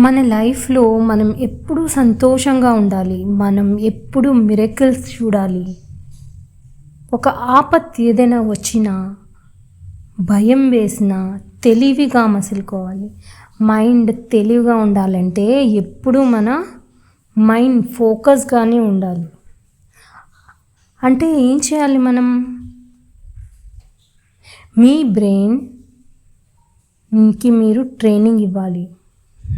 మన లైఫ్లో మనం ఎప్పుడూ సంతోషంగా ఉండాలి. మనం ఎప్పుడూ మిరకల్స్ చూడాలి. ఒక ఆపత్తి ఏదైనా వచ్చినా భయం వేసినా తెలివిగా మసులుకోవాలి. మైండ్ తెలివిగా ఉండాలంటే ఎప్పుడూ మన మైండ్ ఫోకస్గానే ఉండాలి. అంటే ఏం చేయాలి మనం? మీ బ్రెయిన్కి మీరు ట్రైనింగ్ ఇవ్వాలి.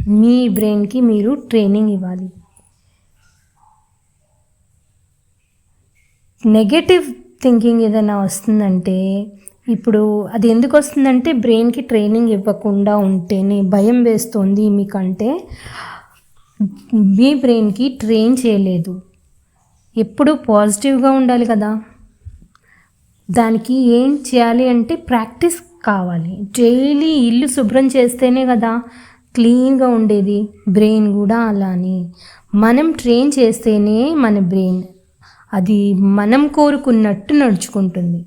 మీ బ్రెయిన్కి మీరు ట్రైనింగ్ ఇవ్వాలి. నెగటివ్ థింకింగ్ ఏదైనా వస్తుందంటే ఇప్పుడు అది ఎందుకు వస్తుందంటే బ్రెయిన్కి ట్రైనింగ్ ఇవ్వకుండా ఉంటేనే భయం వేస్తుంది మీకంటే మీ బ్రెయిన్కి ట్రైన్ చేయలేదు. ఎప్పుడు పాజిటివ్గా ఉండాలి కదా. దానికి ఏం చేయాలి అంటే ప్రాక్టీస్ కావాలి. డైలీ ఇల్లు శుభ్రం చేస్తేనే కదా క్లీన్గా ఉండేది బ్రెయిన్ కూడా అలానే. మనం ట్రైన్ చేస్తేనే మన బ్రెయిన్. అది మనం కోరుకున్నట్టు నడుచుకుంటుంది.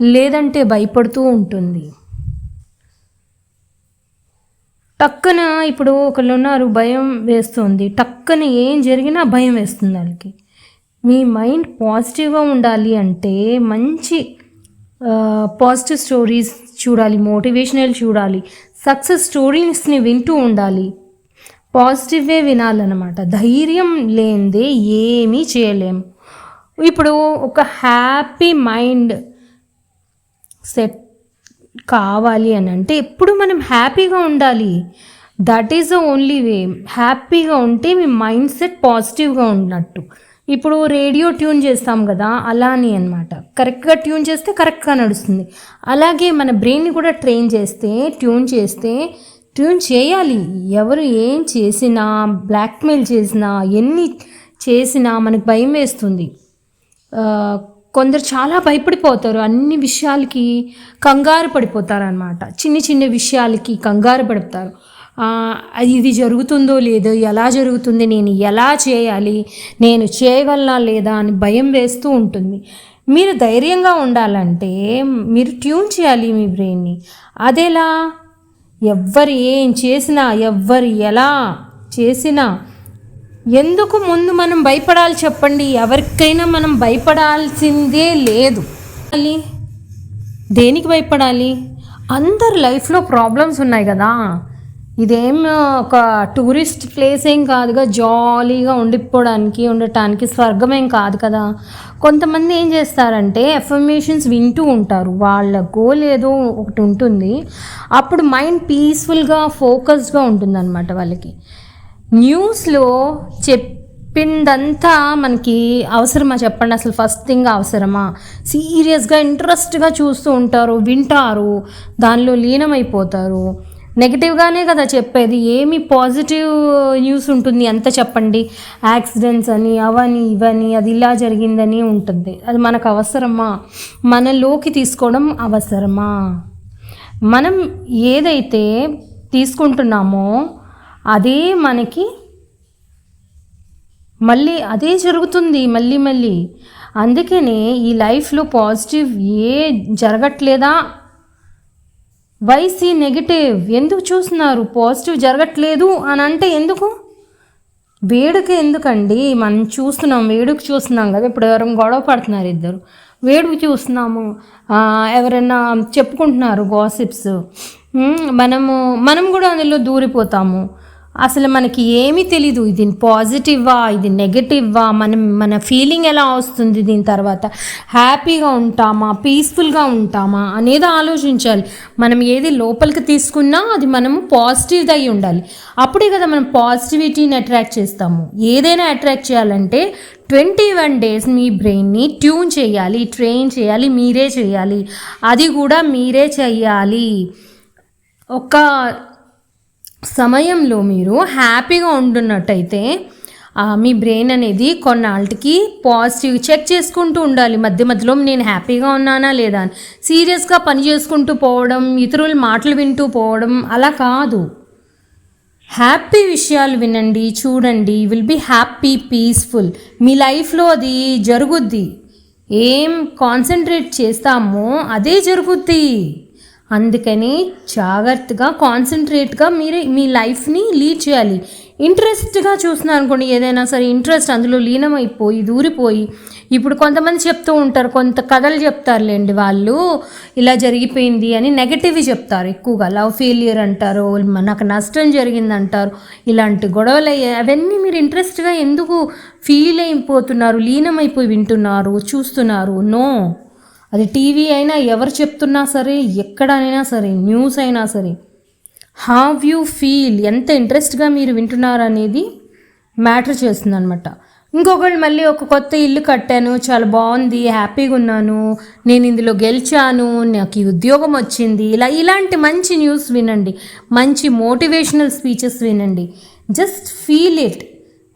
లేదంటే భయపడుతూ ఉంటుంది. టక్కన ఇప్పుడు ఒకళ్ళు ఉన్నారు భయం వేస్తుంది. టక్కన ఏం జరిగినా భయం వేస్తుంది వాళ్ళకి. మీ మైండ్ పాజిటివ్గా ఉండాలి అంటే మంచి పాజిటివ్ స్టోరీస్ చూడాలి మోటివేషనల్ చూడాలి. సక్సెస్ స్టోరీస్ని వింటూ ఉండాలి. పాజిటివ్వే వినాలన్నమాట. ధైర్యం లేనిదే ఏమీ చేయలేము ఇప్పుడు ఒక హ్యాపీ మైండ్ సెట్ కావాలి అని అంటే ఎప్పుడు మనం హ్యాపీగా ఉండాలి. That is the only way. హ్యాపీగా ఉంటే మీ మైండ్ సెట్ పాజిటివ్గా ఉన్నట్టు. ఇప్పుడు రేడియో ట్యూన్ చేస్తాం కదా అలానే అనమాట కరెక్ట్గా ట్యూన్ చేస్తే కరెక్ట్గా నడుస్తుంది. అలాగే మన బ్రెయిన్ని కూడా ట్రైన్ చేస్తే ట్యూన్ చేస్తే ట్యూన్ చేయాలి. ఎవరు ఏం చేసినా బ్లాక్మెయిల్ చేసినా ఎన్ని చేసినా మనకు భయం వేస్తుంది. కొందరు చాలా భయపడిపోతారు. అన్ని విషయాలకి కంగారు పడిపోతారు అనమాట చిన్న చిన్న విషయాలకి కంగారు పడతారు. ఇది జరుగుతుందో లేదో ఎలా జరుగుతుంది నేను ఎలా చేయాలి నేను చేయగలనా లేదా అని భయం వేస్తూ ఉంటుంది. మీరు ధైర్యంగా ఉండాలంటే మీరు ట్యూన్ చేయాలి మీ బ్రెయిన్ని. అదేలా ఎవ్వరు ఏం చేసినా ఎవ్వరు ఎలా చేసినా ఎందుకు ముందు మనం భయపడాలి చెప్పండి. ఎవరికైనా మనం భయపడాల్సిందే లేదు. దేనికి భయపడాలి? అందరి లైఫ్లో ప్రాబ్లమ్స్ ఉన్నాయి కదా. ఇదేం ఒక టూరిస్ట్ ప్లేస్ ఏం కాదుగా జాలీగా ఉండిపోవడానికి ఉండటానికి స్వర్గమేం కాదు కదా. కొంతమంది ఏం చేస్తారంటే ఎఫర్మేషన్స్ వింటూ ఉంటారు. వాళ్ళ గోల్ ఏదో ఒకటి ఉంటుంది. అప్పుడు మైండ్ పీస్ఫుల్గా ఫోకస్డ్గా ఉంటుందన్నమాట వాళ్ళకి. న్యూస్లో చెప్పిందంతా మనకి అవసరమా చెప్పండి? అసలు ఫస్ట్ థింగ్ అవసరమా? సీరియస్గా ఇంట్రెస్ట్గా చూస్తూ ఉంటారు వింటారు. దానిలో లీనమైపోతారు. నెగిటివ్గానే కదా చెప్పేది. ఏమి పాజిటివ్ న్యూస్ ఉంటుంది? ఎంత చెప్పండి? యాక్సిడెంట్స్ అని అవని ఇవని అది ఇలా జరిగిందని ఉంటుంది. అది మనకు అవసరమా? మనలోకి తీసుకోవడం అవసరమా? మనం ఏదైతే తీసుకుంటున్నామో అదే మనకి మళ్ళీ అదే జరుగుతుంది మళ్ళీ మళ్ళీ. అందుకనే ఈ లైఫ్లో పాజిటివ్ ఏ జరగట్లేదా వైసీ నెగిటివ్. ఎందుకు చూస్తున్నారు? పాజిటివ్ జరగట్లేదు అని అంటే ఎందుకు? వేడుక ఎందుకండి? మనం చూస్తున్నాం వేడుక చూస్తున్నాం కదా. ఇప్పుడు ఎవరైనా గొడవ పడుతున్నారు ఇద్దరు. వేడుక చూస్తున్నాము. ఎవరైనా చెప్పుకుంటున్నారు గాసిప్స్ మనము మనం కూడా అందులో దూరిపోతాము. అసలు మనకి ఏమీ తెలీదు. ఇది పాజిటివా ఇది నెగటివ్వా మనం మన ఫీలింగ్ ఎలా వస్తుంది దీని తర్వాత? హ్యాపీగా ఉంటామా? పీస్ఫుల్గా ఉంటామా? అనేది ఆలోచించాలి. మనం ఏది లోపలికి తీసుకున్నా అది మనము పాజిటివ్ అయి ఉండాలి. అప్పుడే కదా మనం పాజిటివిటీని అట్రాక్ట్ చేస్తాము. ఏదైనా అట్రాక్ట్ చేయాలంటే ట్వంటీ వన్ డేస్ మీ బ్రెయిన్ని ట్యూన్ చేయాలి ట్రైన్ చేయాలి మీరే చేయాలి. అది కూడా మీరే చెయ్యాలి. ఒక సమయంలో మీరు హ్యాపీగా ఉంటున్నట్టయితే మీ బ్రెయిన్ అనేది కొన్నాళ్ళకి పాజిటివ్ చెక్ చేసుకుంటూ ఉండాలి. మధ్య మధ్యలో నేను హ్యాపీగా ఉన్నానా లేదా అని. సీరియస్గా పని చేసుకుంటూ పోవడం ఇతరుల మాటలు వింటూ పోవడం అలా కాదు. హ్యాపీ విషయాలు వినండి చూడండి. విల్ బీ హ్యాపీ పీస్ఫుల్ మీ లైఫ్లో అది జరుగుద్ది. ఏం కాన్సన్ట్రేట్ చేస్తామో అదే జరుగుద్ది. అందుకని జాగ్రత్తగా కాన్సన్ట్రేట్గా మీరే మీ లైఫ్ని లీడ్ చేయాలి. ఇంట్రెస్ట్గా చూస్తున్నారు అనుకోండి ఏదైనా సరే ఇంట్రెస్ట్ అందులో లీనమైపోయి దూరిపోయి ఇప్పుడు కొంతమంది చెప్తూ ఉంటారు కొంత కథలు చెప్తారులేండి వాళ్ళు ఇలా జరిగిపోయింది అని నెగటివ్ చెప్తారు ఎక్కువగా. లవ్ ఫెయిలియర్ అంటారు నాకు నష్టం జరిగింది అంటారు ఇలాంటి గొడవలు అయ్యాయి అవన్నీ మీరు ఇంట్రెస్ట్గా ఎందుకు ఫీల్ అయిపోతున్నారు లీనమైపోయి వింటున్నారు చూస్తున్నారు? నో. అది టీవీ అయినా ఎవరు చెప్తున్నా సరే ఎక్కడైనా సరే న్యూస్ అయినా సరే హావ్ యూ ఫీల్ ఎంత ఇంట్రెస్ట్గా మీరు వింటున్నారు అనేది మ్యాటర్ చేస్తుంది అనమాట ఇంకొకళ్ళు మళ్ళీ ఒక కొత్త ఇల్లు కట్టాను చాలా బాగుంది హ్యాపీగా ఉన్నాను నేను ఇందులో గెలిచాను నాకు ఈ ఉద్యోగం వచ్చింది ఇలా ఇలాంటి మంచి న్యూస్ వినండి మంచి మోటివేషనల్ స్పీచెస్ వినండి. జస్ట్ ఫీల్ ఇట్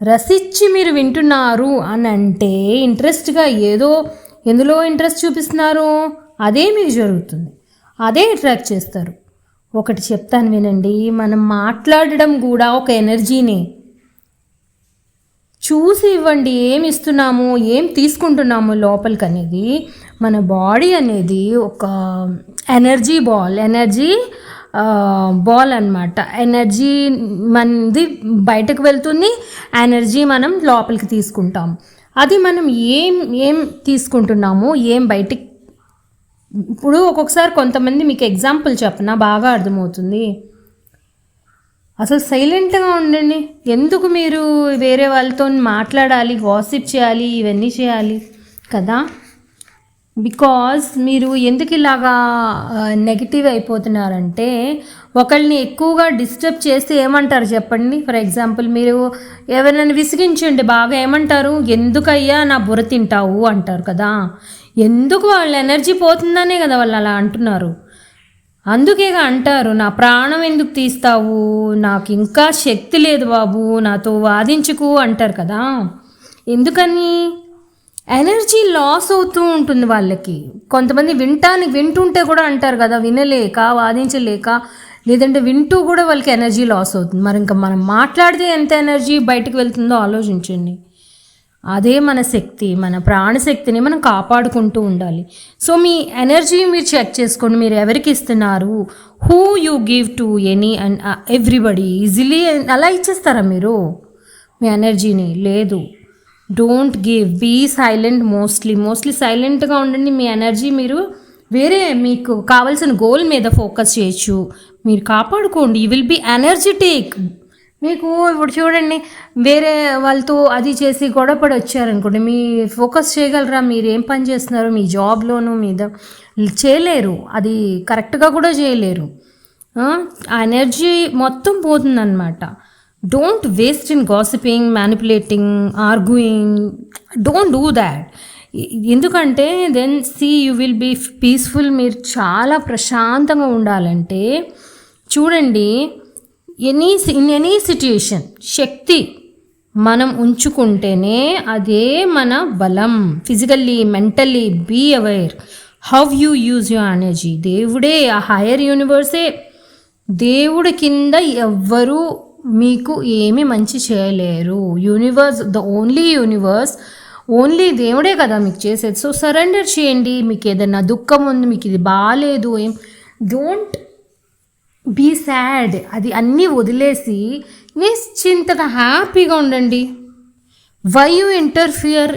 రసిచ్చి మీరు వింటున్నారు అని అంటే ఇంట్రెస్ట్గా ఏదో ఎందులో ఇంట్రెస్ట్ చూపిస్తున్నారు? అదే మీకు జరుగుతుంది. అదే అట్రాక్ట్ చేస్తారు. ఒకటి చెప్తాను వినండి. మనం మాట్లాడడం కూడా ఒక ఎనర్జీనే. చూసి ఇవ్వండి ఏం ఇస్తున్నాము ఏం తీసుకుంటున్నాము లోపలికి అనేది మన బాడీ అనేది ఒక ఎనర్జీ బాల్. ఎనర్జీ బాల్ అనమాట ఎనర్జీ మనది బయటకు వెళ్తుంది ఎనర్జీ మనం లోపలికి తీసుకుంటాం. అది మనం ఏం ఏం తీసుకుంటున్నాము ఏం బయటికి ఇప్పుడు ఒక్కొక్కసారి కొంతమంది మీకు ఎగ్జాంపుల్ చెప్పనా? బాగా అర్థమవుతుంది. అసలు సైలెంట్గా ఉండండి. ఎందుకు మీరు వేరే వాళ్ళతో మాట్లాడాలి వాసిప్ చేయాలి ఇవన్నీ చేయాలి? కదా? బికాజ్ మీరు ఎందుకు ఇలాగా నెగిటివ్ అయిపోతున్నారంటే ఒకళ్ళని ఎక్కువగా డిస్టర్బ్ చేస్తే ఏమంటారు చెప్పండి? ఫర్ ఎగ్జాంపుల్ మీరు ఎవరైనా విసిగించండి బాగా ఏమంటారు? ఎందుకయ్యా నా బుర్ర తింటావు అంటారు కదా. ఎందుకు వాళ్ళ ఎనర్జీ పోతుందనే కదా వాళ్ళు అలా అంటున్నారు. అందుకేగా అంటారు నా ప్రాణం ఎందుకు తీస్తావు? నాకు ఇంకా శక్తి లేదు బాబు నాతో వాదించుకు అంటారు కదా. ఎందుకని? ఎనర్జీ లాస్ అవుతూ ఉంటుంది వాళ్ళకి. కొంతమంది వింటానికి వింటుంటే కూడా అంటారు కదా వినలేక వాదించలేక లేదంటే వింటూ కూడా వాళ్ళకి ఎనర్జీ లాస్ అవుతుంది. మరి ఇంకా మనం మాట్లాడితే ఎంత ఎనర్జీ బయటకు వెళ్తుందో ఆలోచించండి. అదే మన శక్తి మన ప్రాణశక్తిని మనం కాపాడుకుంటూ ఉండాలి. సో మీ ఎనర్జీ మీరు చెక్ చేసుకోండి. మీరు ఎవరికి ఇస్తున్నారు? Who you give to any and everybody easily అలా ఇచ్చేస్తారా మీరు? మీ ఎనర్జీని? లేదు. Don't give be silent mostly mostly సైలెంట్గా ఉండండి. మీ ఎనర్జీ మీరు వేరే మీకు కావాల్సిన గోల్ మీద ఫోకస్ చేయొచ్చు. మీరు కాపాడుకోండి. యూ విల్ బీ ఎనర్జెటిక్ మీకు ఇప్పుడు చూడండి వేరే వాళ్ళతో అది చేసి గొడవపడి వచ్చారనుకోండి మీ ఫోకస్ చేయగలరా? మీరు ఏం పని చేస్తున్నారు? మీ జాబ్లోనూ మీద చేయలేరు. అది కరెక్ట్గా కూడా చేయలేరు. ఆ? ఎనర్జీ మొత్తం పోతుందన్నమాట. Don't waste in gossiping manipulating arguing don't do that ఎందుకంటే then see you will be peaceful మీరు చాలా ప్రశాంతంగా ఉండాలంటే చూడండి ఎనీ ఇన్ ఎనీ సిట్యుయేషన్ శక్తి మనం ఉంచుకుంటేనే అదే మన బలం. Physically mentally be aware how you use your energy దేవుడే ఆ హైయర్ యూనివర్సే దేవుడి కింద ఎవ్వరూ మీకు ఏమి మంచి చేయలేరు. Universe the only universe only దేవుడే కదా మీకు చేసేది. సో సరెండర్ చేయండి. మీకు ఏదైనా దుఃఖం ఉంది మీకు ఇది బాగాలేదు ఏం డోంట్ బీ సాడ్ అది అన్నీ వదిలేసి నిశ్చింతగా హ్యాపీగా ఉండండి. వై యు ఇంటర్ఫియర్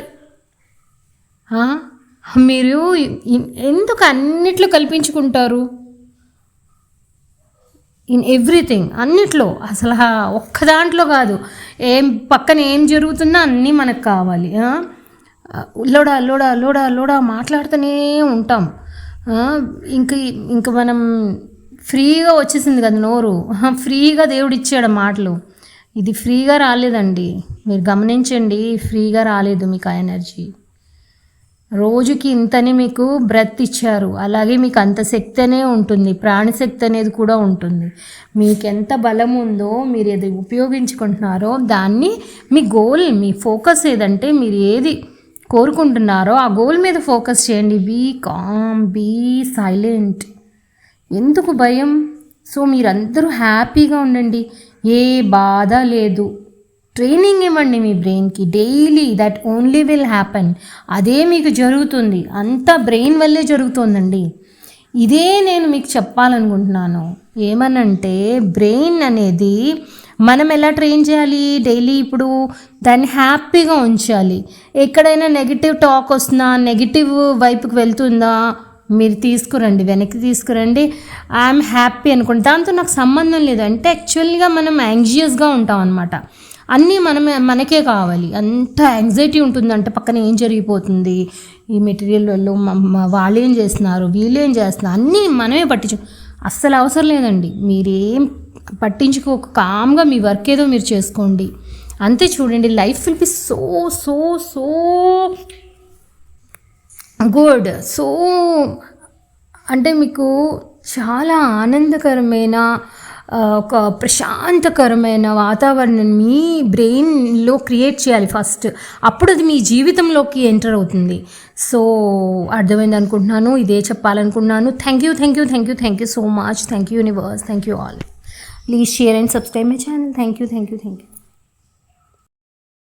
మీరు ఎందుకు అన్నిట్లో కల్పించుకుంటారు? ఇన్ ఎవ్రీథింగ్ అన్నిట్లో. అసలు ఒక్క దాంట్లో కాదు. ఏం పక్కన ఏం జరుగుతున్నా అన్నీ మనకు కావాలి. లోడా లోడా లోడా లోడా మాట్లాడుతూనే ఉంటాం. ఇంక ఇంక మనం ఫ్రీగా వచ్చేసింది కదా నోరు. ఫ్రీగా దేవుడు ఇచ్చాడు మాటలు. ఇది ఫ్రీగా రాలేదండి. మీరు గమనించండి ఫ్రీగా రాలేదు మీకు ఆ ఎనర్జీ. రోజుకి ఇంతని మీకు బ్రెత్ ఇచ్చారు. అలాగే మీకు అంత శక్తి అనే ఉంటుంది. ప్రాణశక్తి అనేది కూడా ఉంటుంది. మీకు ఎంత బలం ఉందో మీరు ఏది ఉపయోగించుకుంటున్నారో దాన్ని మీ గోల్ మీ ఫోకస్ ఏదంటే మీరు ఏది కోరుకుంటున్నారో ఆ గోల్ మీద ఫోకస్ చేయండి. Be calm be silent. ఎందుకు భయం? సో మీరందరూ హ్యాపీగా ఉండండి. ఏ బాధ లేదు. ట్రైనింగ్ ఇవ్వండి మీ బ్రెయిన్కి. Daily that only will happen. అదే మీకు జరుగుతుంది. అంతా బ్రెయిన్ వల్లే జరుగుతుందండి. ఇదే నేను మీకు చెప్పాలనుకుంటున్నాను. ఏమనంటే బ్రెయిన్ అనేది మనం ఎలా ట్రైన్ చేయాలి? డైలీ ఇప్పుడు దాన్ని హ్యాపీగా ఉంచాలి. ఎక్కడైనా నెగిటివ్ టాక్ వస్తుందా? నెగిటివ్ వైపుకి వెళ్తుందా? మీరు తీసుకురండి వెనక్కి తీసుకురండి. ఐఎమ్ హ్యాపీ అనుకోండి. దాంతో నాకు సంబంధం లేదు. అంటే యాక్చువల్గా మనం యాంగ్జియస్గా ఉంటాం అనమాట అన్నీ మనమే మనకే కావాలి. అంత యాంగ్జైటీ ఉంటుందంటే పక్కన ఏం జరిగిపోతుంది? ఈ మెటీరియల్ వాళ్ళు వాళ్ళు ఏం చేస్తున్నారు? వీళ్ళు ఏం చేస్తున్నారు? అన్నీ మనమే పట్టించు అస్సలు అవసరం లేదండి. మీరేం పట్టించుకో కామ్గా మీ వర్క్ ఏదో మీరు చేసుకోండి. అంతే చూడండి life will be so so so good so అంటే మీకు చాలా ఆనందకరమైన ఒక ప్రశాంతకరమైన వాతావరణం మీ బ్రెయిన్లో క్రియేట్ చేయాలి ఫస్ట్ అప్పుడు అది మీ జీవితంలోకి ఎంటర్ అవుతుంది. సో అర్థమైంది అనుకుంటున్నాను ఇదే చెప్పాలనుకుంటున్నాను. Thank you thank you thank you thank you so much thank you universe thank you all please share and subscribe my channel thank you thank you thank you